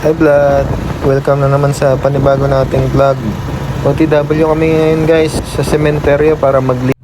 Hi Vlad! Welcome na naman sa panibago nating vlog. OTW kami ngayon guys sa sementeryo para magli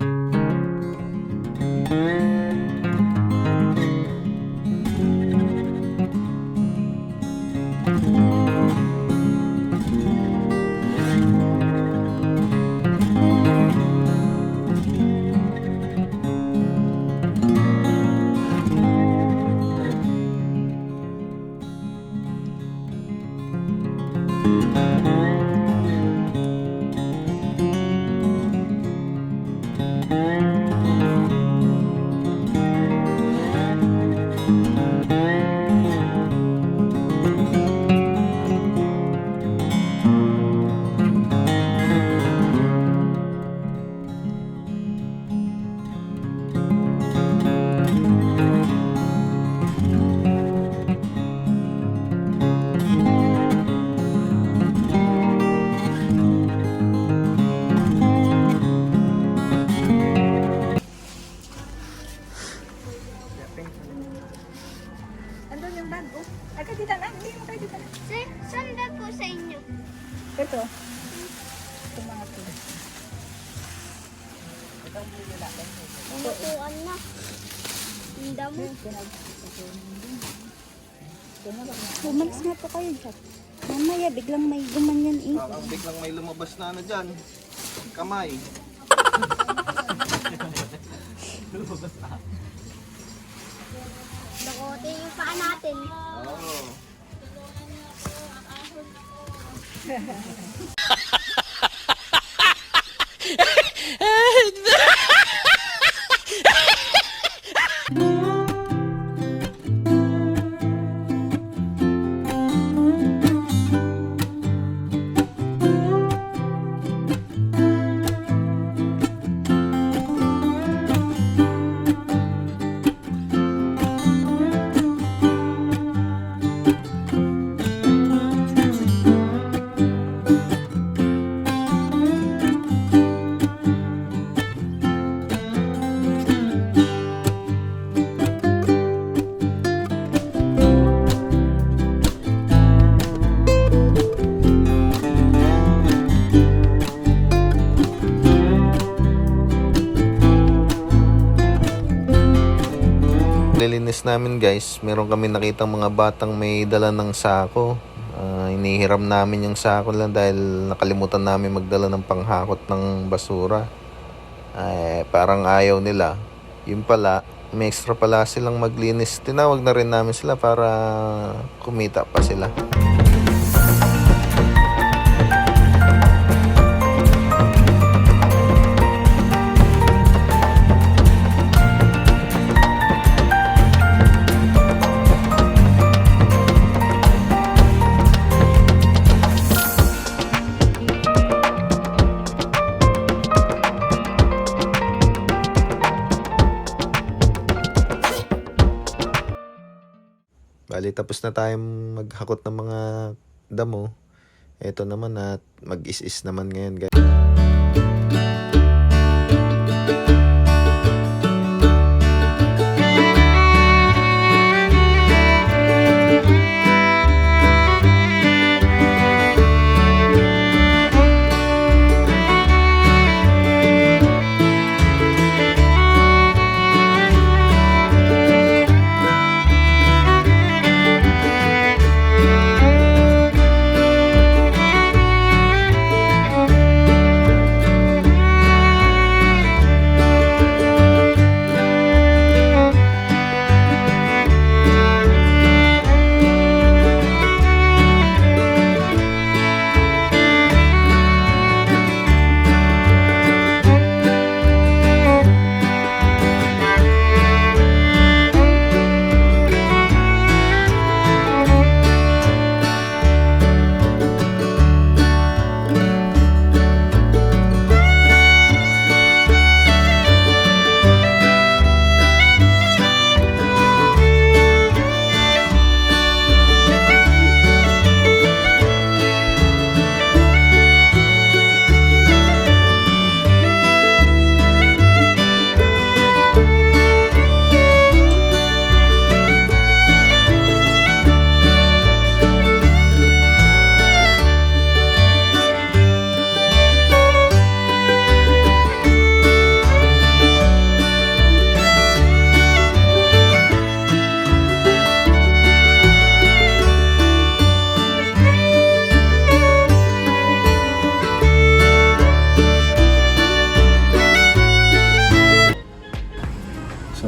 Andun yung bag, oh. Ay, dito na. Hindi mo kayo dito na. Sir, saan ba po sa inyo? Ito. Ito mga to. Umutuan na. Ang damo. Umalis nga po kayo dyan. Mamaya, biglang may gumanyan eh. biglang may lumabas na na dyan. Kamay. Dakote natin. Oo. Lilinis namin guys, meron kami nakitang mga batang may dala ng sako. Ah, inihiram namin yung sako lang dahil nakalimutan namin magdala ng panghakot ng basura. Eh, parang ayaw nila. Yung pala, may extra pala silang maglinis. Tinawag na rin namin sila para kumita pa sila. Bali, tapos na tayong maghakot ng mga damo. Ito naman at mag-is-is naman ngayon guys.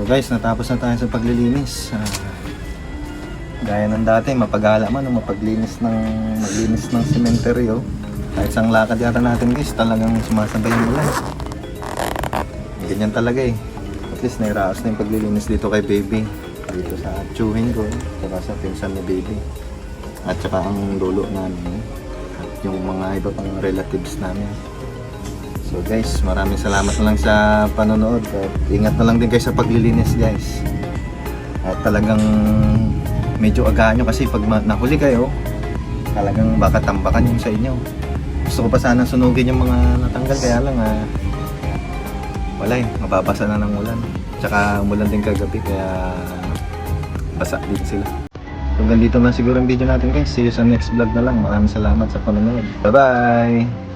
Guys, natapos na tayo sa paglilinis. Ah, gaya ng dati, mapagala man o mapaglinis ng maglinis ng sementeryo. Kahit sang lakad yata natin guys, talagang sumasabay yung ulan. Ganyan talaga eh. At least nairaos na yung paglilinis dito kay baby. Dito sa chewing ko, saka sa pinsan ni baby. At saka ang lolo namin. Yung mga iba pang relatives namin. So guys, maraming salamat na lang sa panonood. At ingat na lang din kayo sa paglilinis guys. At talagang medyo agahan nyo kasi pag nahuli kayo, talagang baka tambakan yung sa inyo. Gusto ko pa sana sunugin yung mga natanggal kaya lang ah, wala eh, mababasa na ng ulan. Tsaka umulan din kagabi kaya basa din sila. So ganito na siguro ang video natin guys. See you sa next vlog na lang. Maraming salamat sa panonood. Bye-bye!